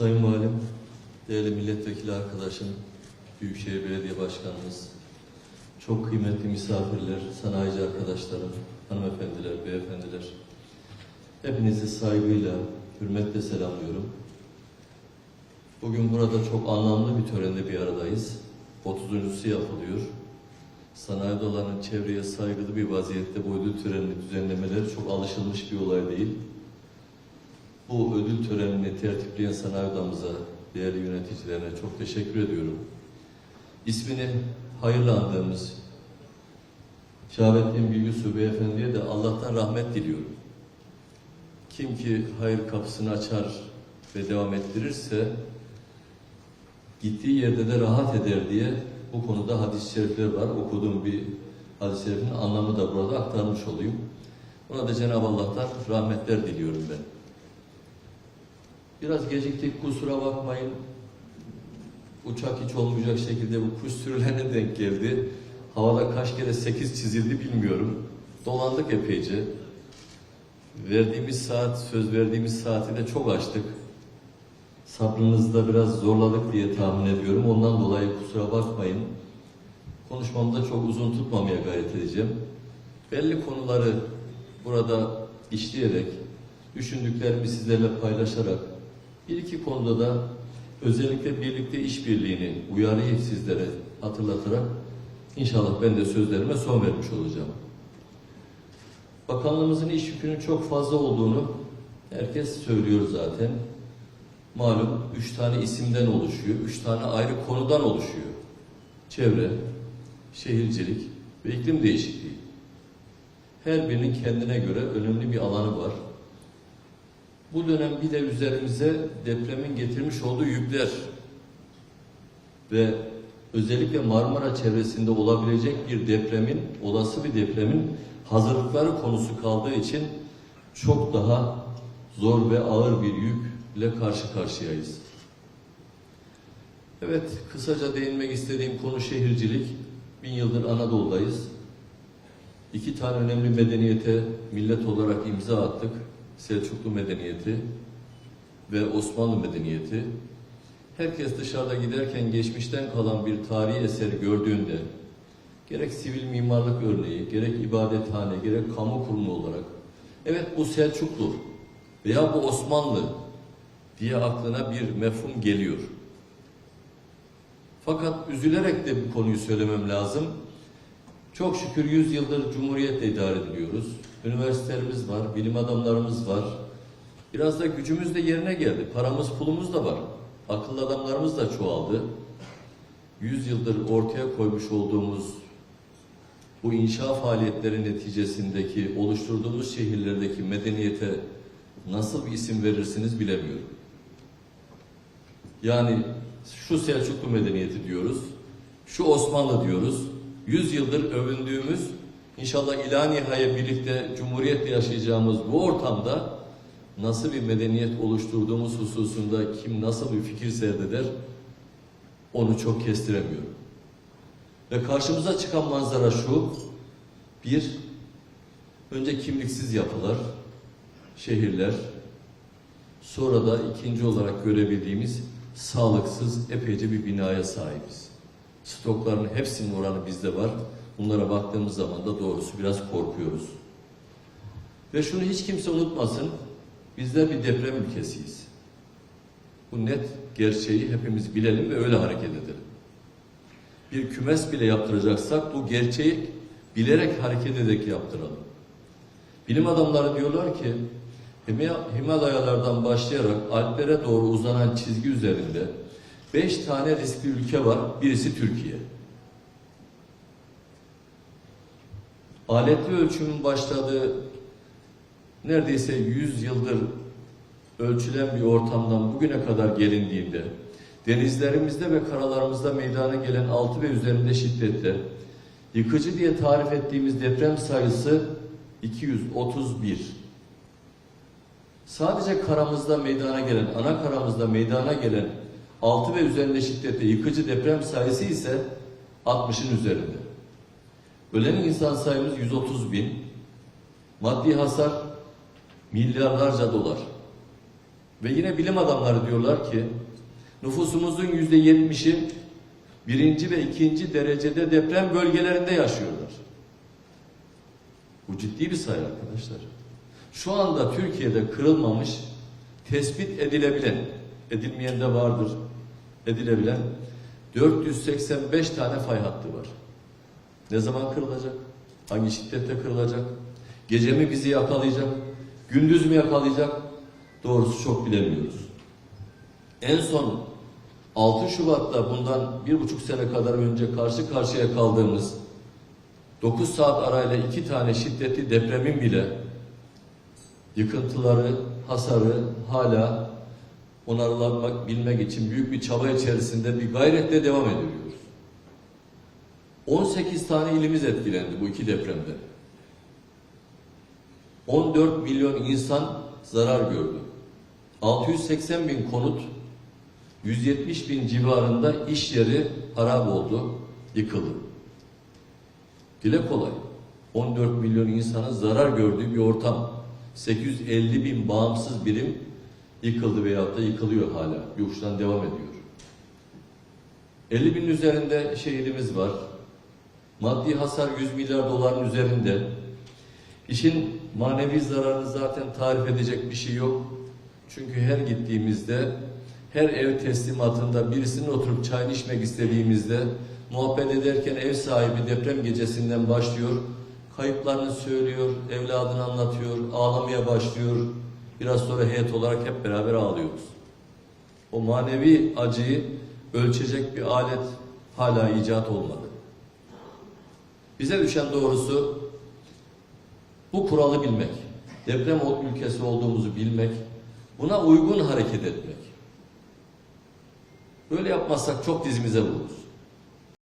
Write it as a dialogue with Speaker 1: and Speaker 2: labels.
Speaker 1: Sayın Valim, değerli milletvekili arkadaşım, Büyükşehir Belediye Başkanımız, çok kıymetli misafirler, sanayici arkadaşlarım, hanımefendiler, beyefendiler, hepinizi saygıyla, hürmetle selamlıyorum. Bugün burada çok anlamlı bir törende bir aradayız. 30.sü yapılıyor. Sanayi odalarının çevreye saygılı bir vaziyette bu ödül törenini düzenlemeleri çok alışılmış bir olay değil. Bu ödül törenini tertipleyen sanayi odamıza, değerli yöneticilerine çok teşekkür ediyorum. İsmini hayırlı andığımız Şahabettin Bilgüsü Beyefendi'ye de Allah'tan rahmet diliyorum. Kim ki hayır kapısını açar ve devam ettirirse gittiği yerde de rahat eder diye bu konuda hadis-i şerifler var. Okuduğum bir hadis-i şerifin anlamı da burada aktarmış olayım. Ona da Cenab-ı Allah'tan rahmetler diliyorum ben. Biraz geciktik kusura bakmayın. Uçak hiç olmayacak şekilde bu kuş sürülerine denk geldi. Havada kaç kere sekiz çizildi bilmiyorum. Dolandık epeyce. Verdiğimiz saat, söz verdiğimiz saati de çok açtık. Sabrınızda biraz zorladık diye tahmin ediyorum. Ondan dolayı kusura bakmayın. Konuşmamı da çok uzun tutmamaya gayret edeceğim. Belli konuları burada işleyerek, düşündüklerimi sizlerle paylaşarak, bir iki konuda da özellikle birlikte işbirliğini, uyarıyı sizlere hatırlatarak inşallah ben de sözlerime son vermiş olacağım. Bakanlığımızın iş yükünün çok fazla olduğunu herkes söylüyor zaten. Malum üç tane isimden oluşuyor, üç tane ayrı konudan oluşuyor. Çevre, şehircilik ve iklim değişikliği. Her birinin kendine göre önemli bir alanı var. Bu dönem bir de üzerimize depremin getirmiş olduğu yükler ve özellikle Marmara çevresinde olabilecek bir depremin, olası bir depremin hazırlıkları konusu kaldığı için çok daha zor ve ağır bir yükle karşı karşıyayız. Evet, kısaca değinmek istediğim konu şehircilik. Bin yıldır Anadolu'dayız. İki tane önemli medeniyete millet olarak imza attık. Selçuklu medeniyeti ve Osmanlı medeniyeti. Herkes dışarıda giderken geçmişten kalan bir tarihi eseri gördüğünde gerek sivil mimarlık örneği, gerek ibadethane, gerek kamu kurumu olarak evet bu Selçuklu veya bu Osmanlı diye aklına bir mefhum geliyor. Fakat üzülerek de bu konuyu söylemem lazım. Çok şükür 100 yıldır Cumhuriyetle idare ediliyoruz. Üniversitelerimiz var, bilim adamlarımız var. Biraz da gücümüz de yerine geldi. Paramız, pulumuz da var. Akıllı adamlarımız da çoğaldı. 100 yıldır ortaya koymuş olduğumuz bu inşa faaliyetleri neticesindeki oluşturduğumuz şehirlerdeki medeniyete nasıl bir isim verirsiniz bilemiyorum. Yani şu Selçuklu medeniyeti diyoruz, şu Osmanlı diyoruz. 100 yıldır övündüğümüz, inşallah ila nihaya birlikte cumhuriyetle yaşayacağımız bu ortamda nasıl bir medeniyet oluşturduğumuz hususunda kim nasıl bir fikir serdeder onu çok kestiremiyorum. Ve karşımıza çıkan manzara şu, bir, önce kimliksiz yapılar, şehirler, sonra da ikinci olarak görebildiğimiz sağlıksız epeyce bir binaya sahibiz. Stokların hepsinin oranı bizde var. Bunlara baktığımız zaman da doğrusu biraz korkuyoruz. Ve şunu hiç kimse unutmasın, bizler bir deprem ülkesiyiz. Bu net gerçeği hepimiz bilelim ve öyle hareket edelim. Bir kümes bile yaptıracaksak bu gerçeği bilerek hareket ederek yaptıralım. Bilim adamları diyorlar ki Himalayalardan başlayarak Alplere doğru uzanan çizgi üzerinde beş tane riskli ülke var. Birisi Türkiye. Aletli ölçümün başladığı neredeyse 100 yıldır ölçülen bir ortamdan bugüne kadar gelindiğinde denizlerimizde ve karalarımızda meydana gelen altı ve üzerinde şiddette yıkıcı diye tarif ettiğimiz deprem sayısı 231. Sadece karamızda meydana gelen, ana karamızda meydana gelen 6 ve üzerinde şiddette yıkıcı deprem sayısı ise 60'ın üzerinde. Ölen insan sayımız 130 bin. Maddi hasar milyarlarca dolar. Ve yine bilim adamları diyorlar ki nüfusumuzun yüzde yetmişi birinci ve ikinci derecede deprem bölgelerinde yaşıyorlar. Bu ciddi bir sayı arkadaşlar. Şu anda Türkiye'de kırılmamış, tespit edilebilen, edilmeyen de vardır, edilebilen 485 tane fay hattı var. Ne zaman kırılacak? Hangi şiddette kırılacak? Gece mi bizi yakalayacak? Gündüz mü yakalayacak? Doğrusu çok bilemiyoruz. En son 6 Şubat'ta bundan bir buçuk sene kadar önce karşı karşıya kaldığımız 9 saat arayla iki tane şiddetli depremin bile yıkıntıları, hasarı hala onarılamak, bilmek için büyük bir çaba içerisinde bir gayretle devam ediyoruz. 18 tane ilimiz etkilendi bu iki depremde. 14 milyon insan zarar gördü. 680 bin konut, 170 bin civarında iş yeri harap oldu, yıkıldı. Dile kolay. 14 milyon insanın zarar gördüğü bir ortam. 850 bin bağımsız birim yıkıldı veyahut da yıkılıyor hala. Bir uçtan devam ediyor. 50 bin üzerinde şehidimiz var. Maddi hasar 100 milyar doların üzerinde. İşin manevi zararını zaten tarif edecek bir şey yok. Çünkü her gittiğimizde, her ev teslimatında birisinin oturup çayını içmek istediğimizde, muhabbet ederken ev sahibi deprem gecesinden başlıyor, kayıplarını söylüyor, evladını anlatıyor, ağlamaya başlıyor. Biraz sonra heyet olarak hep beraber ağlıyoruz. O manevi acıyı ölçecek bir alet hala icat olmadı. Bize düşen doğrusu bu kuralı bilmek, deprem ülkesi olduğumuzu bilmek, buna uygun hareket etmek. Böyle yapmazsak çok dizimize vururuz.